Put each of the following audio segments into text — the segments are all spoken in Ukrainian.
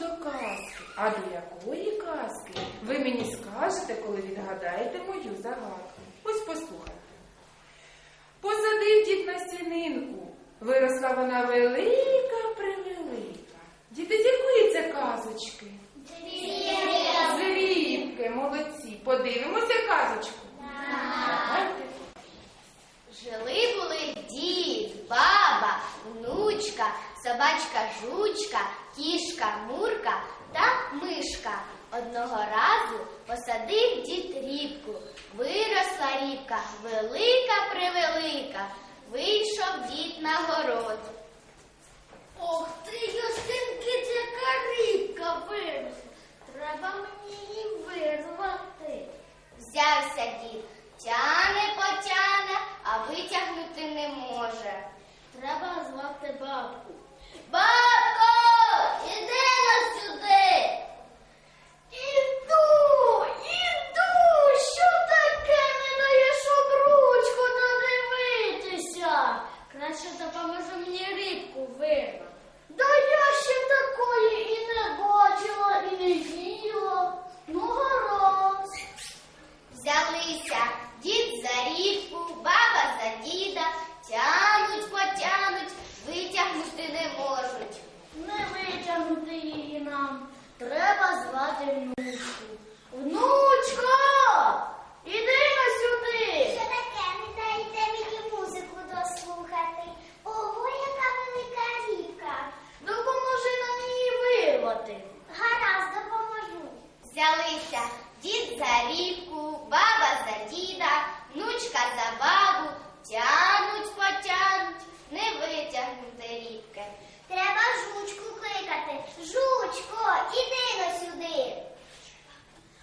до казки. А до якої казки ви мені скажете, коли відгадаєте мою загадку? Ось послухайте. Посадив дід на сінинку. Виросла вона велика, превелика. Діти, з якої це казочки? З Рібки, молодці. Подивимося казочку. Давайте. Жили були дід, баба, внучка, собачка жучка, кішка мурка та мишка. Одного разу посадив дід рібку. Виросла рібка, велика превелика. Вийшов дід на город. Ох ти, Юстинки, яка рібка виросла. Треба мені її вирвати. Взявся дід, тяне потяне, а витягнути не може. Треба звати бабку. Що таке не даєш обручку додивитися? Краще допоможи мені рибку вирвати. Да я ще такої і не бачила, і не їла. Ну, гаразд. Взялися дід за рібку, баба за діда, тянуть, потянуть, витягнути не можуть. Не витягнути її нам. Треба звати внучку. Внучко! Іди на сюди! Що таке? Не даєте мені музику дослухати. Ого, яка велика рібка. Допоможи нам її вирвати. Гаразд, допоможу. Взялися дід за рібку, баба за діда, внучка за бабу, тянуть, потянуть, не витягнути рібки. Треба жучку кликати. Жучко, іди на сюди.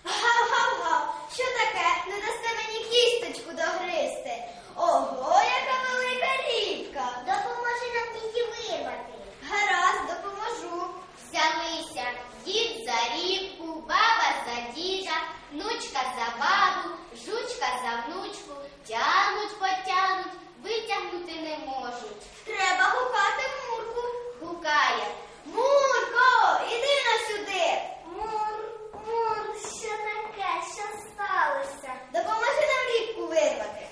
Гав-гав-гав, що таке? Не дасте мені кісточку догризти. Ого, яка велика рібка. Допоможи нам її вирвати. Гаразд, допоможу. Взялися дід за рібку, баба за діда, внучка за бабу, жучка за внучку, тянуть, потянуть, витягнути не можуть. Треба гукати Мурку. Гукає. Мурко, іди на сюди. Мур, мур, що таке? Що сталося? Допоможи нам рібку вирвати.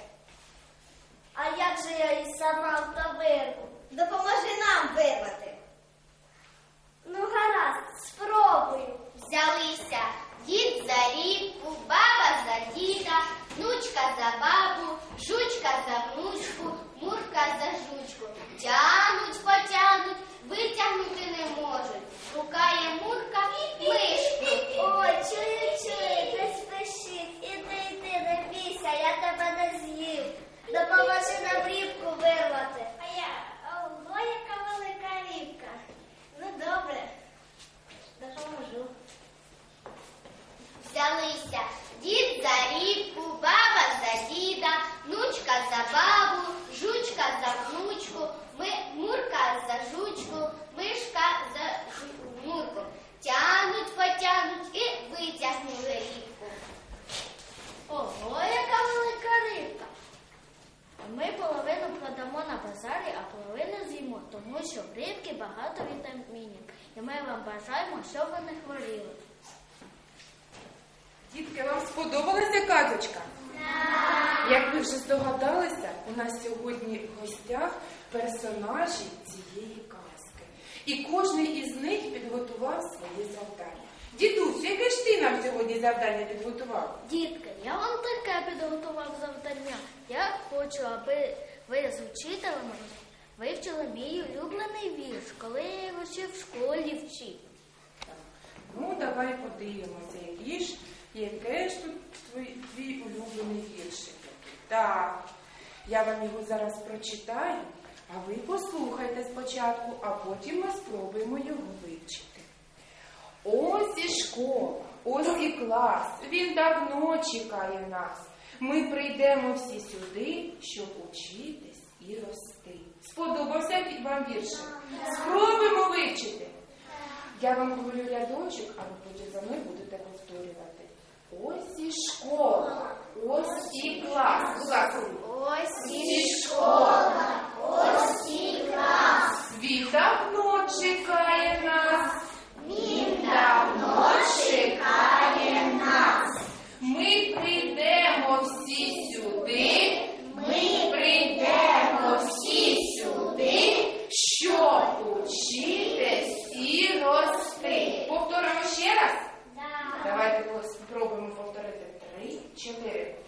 А як же я її сама та вирву? Допоможи нам вирвати. Ну, гаразд, спробую. Взялися дід за рібку, баба за діда, внучка за бабу, жучка за внучку, мурка за жучку. Тянуть, потянуть, витягнути не можуть. Гукає мурка мишку. Ой, чую, чую, не спішіть. Іди, йди, не бійся, я тебе не з'їв. Допоможи нам рібку вирвати. А я, ого, яка велика рібка. Ну, добре, допоможу. Взялися дід за рібку, баба за діда, внучка за бабу, жучка за внучку, ми, мурка за жучку, мишка за жу- мурку. Тянуть, потянуть і витягнули рібку. Ого, яка велика рибка. Ми половину продамо на базарі, а половину з'їмо, тому що в рибки багато вітамінів. І ми вам бажаємо, щоб ви не хворіли. Дітки, вам сподобалася казочка? Як ви вже здогадалися, у нас сьогодні в гостях персонажі цієї казки. І кожен із них підготував своє завдання. Дідусь, яке ж ти нам сьогодні завдання підготував? Дітки, я вам таке підготував завдання. Я хочу, аби ви з учителем вивчили мій улюблений вірш, коли я його ще в школі вчив. Ну, давай подивимося, який ж, яке ж тут твій, твій улюблений віршик. Так, я вам його зараз прочитаю, а ви послухайте спочатку, а потім ми спробуємо його вивчити. Ось і школа, ось і клас, він давно чекає нас. Ми прийдемо всі сюди, щоб учитись і рости. Сподобався вам віршик? Спробуємо вивчити. Я вам говорю рядочок, а ви потім за мною будете повторювати. Ось і школа, ось і клас. Будь ласка. Ось і школа, ось і клас. Він давно чекає нас. Він давно чекає нас. Ми прийдемо 4.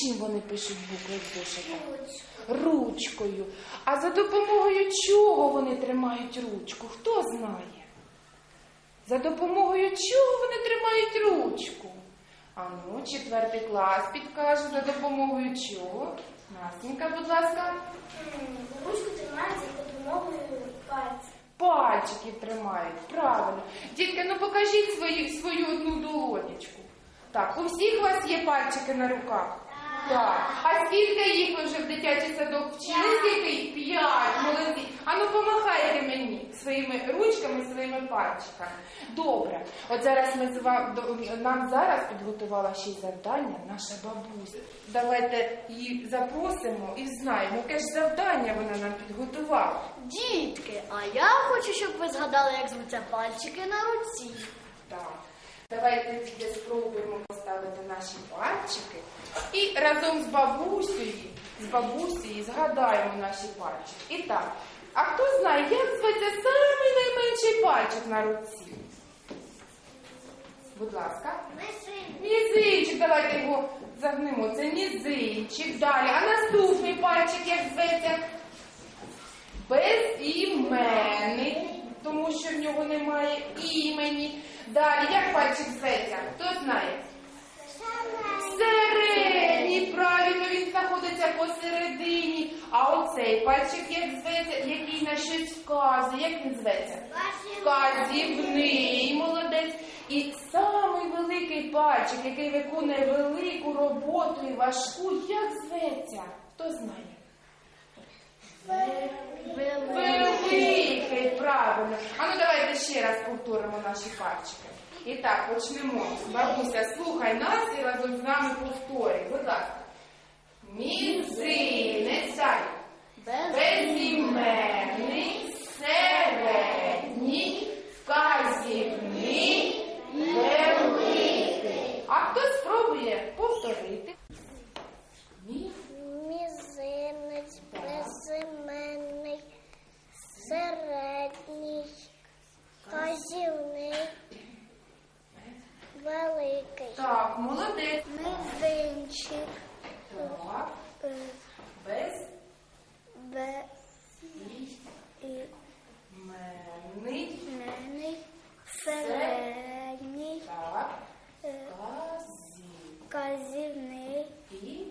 Чим вони пишуть букви в зошитах? Ручкою. А за допомогою чого вони тримають ручку? Хто знає? За допомогою чого вони тримають ручку? А ну, четвертий клас підкаже, за допомогою чого? Настенька, будь ласка. Ручку тримається за допомогою пальців. Пальчиків тримають, правильно. Дітки, ну покажіть свою, свою одну долонечку. Так, у всіх у вас є пальчики на руках? Так. А скільки їх ви вже в дитячий садок вчили? Скільки їх? П'ять, молодці. А ну помахайте мені своїми ручками, своїми пальчиками. Добре. От зараз ми з вами нам зараз підготувала ще й завдання наша бабуся. Давайте її запросимо і знаємо, яке ж завдання вона нам підготувала. Дітки, а я хочу, щоб ви згадали, як звуться пальчики на руці. Так. Давайте тільки спробуємо поставити наші пальчики і разом з бабусею, з бабусею згадаємо наші пальчики. І так, а хто знає, як зветься самий найменший пальчик на руці? Будь ласка. Мізинчик, давайте його загнемо. Це мізинчик. Далі. А наступний пальчик як зветься? Безіменник, тому що в нього немає імені. Далі, як пальчик зветься? Хто знає? Середній, правильно, він знаходиться посередині. А оцей пальчик як зветься, який на щось вказує, як він зветься? Вказівний, молодець. І самий великий пальчик, який виконує велику роботу і важку, як зветься? Хто знає? Великий, правильно. А ну ще раз повторимо наші пальчики. І так, почнемо. Бабуся, слухай нас і разом з нами повторюй. Будь ласка. Мізинець. Безіменний, середній, вказівний, великий. А хто спробує повторити? Мі. Мізинець, безіменний, середній, казівний, великий. Так, молодець. Мизинчик, Так, без бе, і, менний. менний, середній, Так, е, казівний, І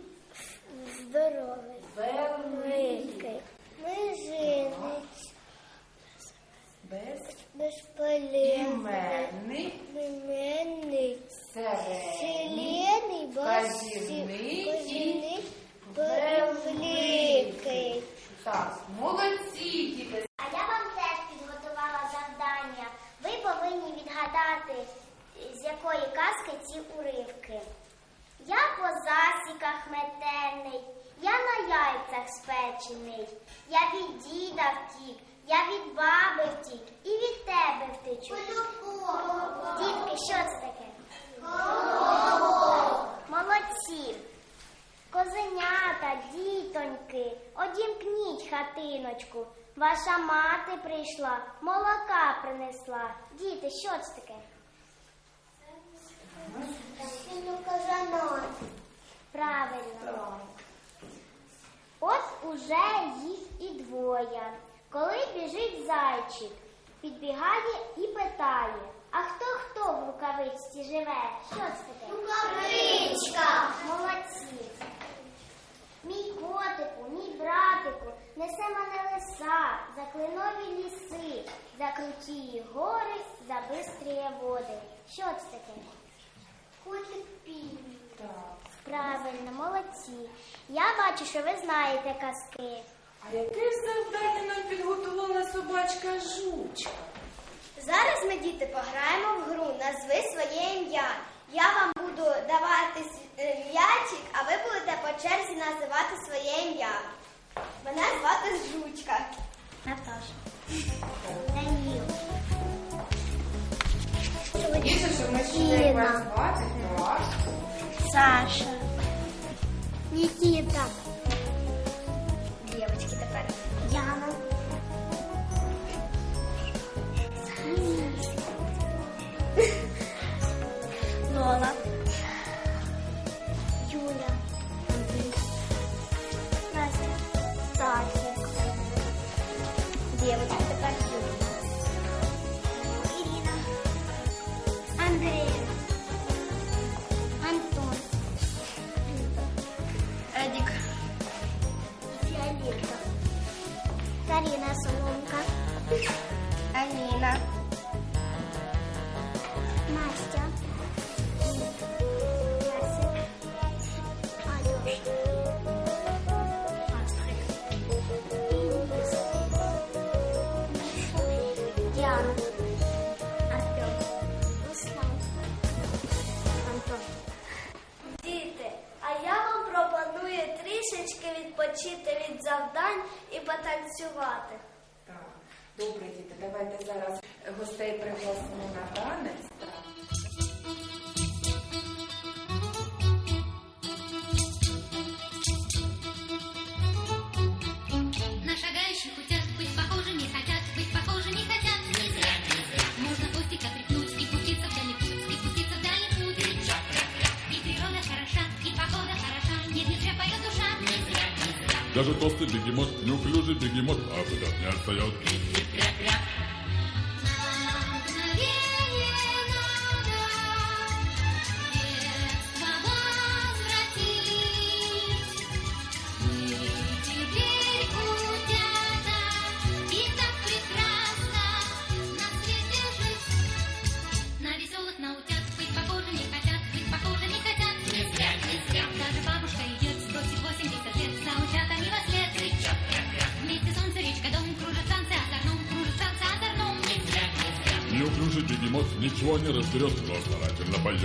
здоровий. великий. Великий. Мизинець, Без безполезний, іменний. іменний, Середній. Селений, Казівний і казівний, великий. великий. Так, молодці, діти. А я вам теж підготувала завдання. Ви повинні відгадати, з якої казки ці уривки. Я по засіках метений, я на яйцях спечений, я від діда втік, я від баби втік і від тебе втечу. Дітки, що це таке? Молодці. Козенята, дітоньки, одімкніть хатиночку. Ваша мати прийшла, молока принесла. Діти, що це таке? Казанок. Правильно. От уже їх і двоє. Коли біжить зайчик, підбігає і питає: А хто хто в рукавичці живе? Що це таке? Рукавичка! Молодці. Мій котику, мій братику, несе мене лиса, за клинові ліси, за круті гори, за бистрі води. Що це таке? Котик. Так. Правильно, молодці. Я бачу, що ви знаєте казки. А яке ж завдання нам підготувала собачка жучка? Зараз ми, діти, пограємо в гру Назви своє ім'я. Я вам буду давати е, м'ячик, а ви будете по черзі називати своє ім'я. Мене звати Жучка. Наташа. Даніл. Діти, щоб ми ще вас звати. Саша. Нікіта. І потанцювати. Так. Добре, діти, давайте зараз гостей пригласимо на танець. Даже толстый бегемот, неуклюжий бегемот, а куда не отстает. бегемот ничего не разберет, но старательно поет.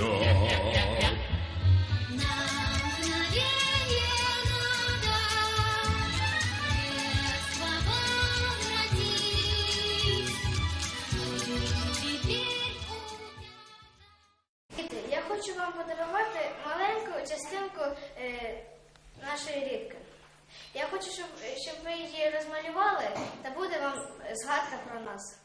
Я хочу вам подарувати маленьку частинку е, нашої рідки. Я хочу, щоб, е, щоб ви її розмалювали та буде вам е, згадка про нас.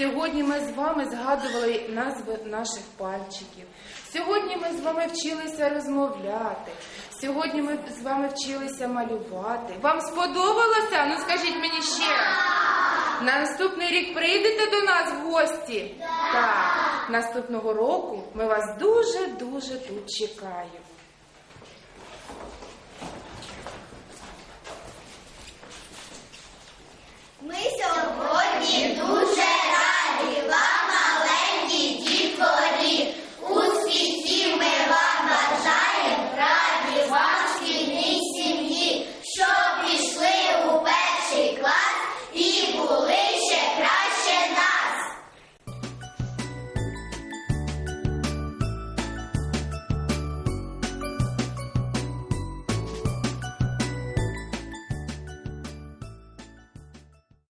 Сьогодні ми з вами згадували назви наших пальчиків. Сьогодні ми з вами вчилися розмовляти. Сьогодні ми з вами вчилися малювати. Вам сподобалося? Ну скажіть мені ще. На наступний рік прийдете до нас в гості? Так. Наступного року ми вас дуже-дуже тут чекаємо.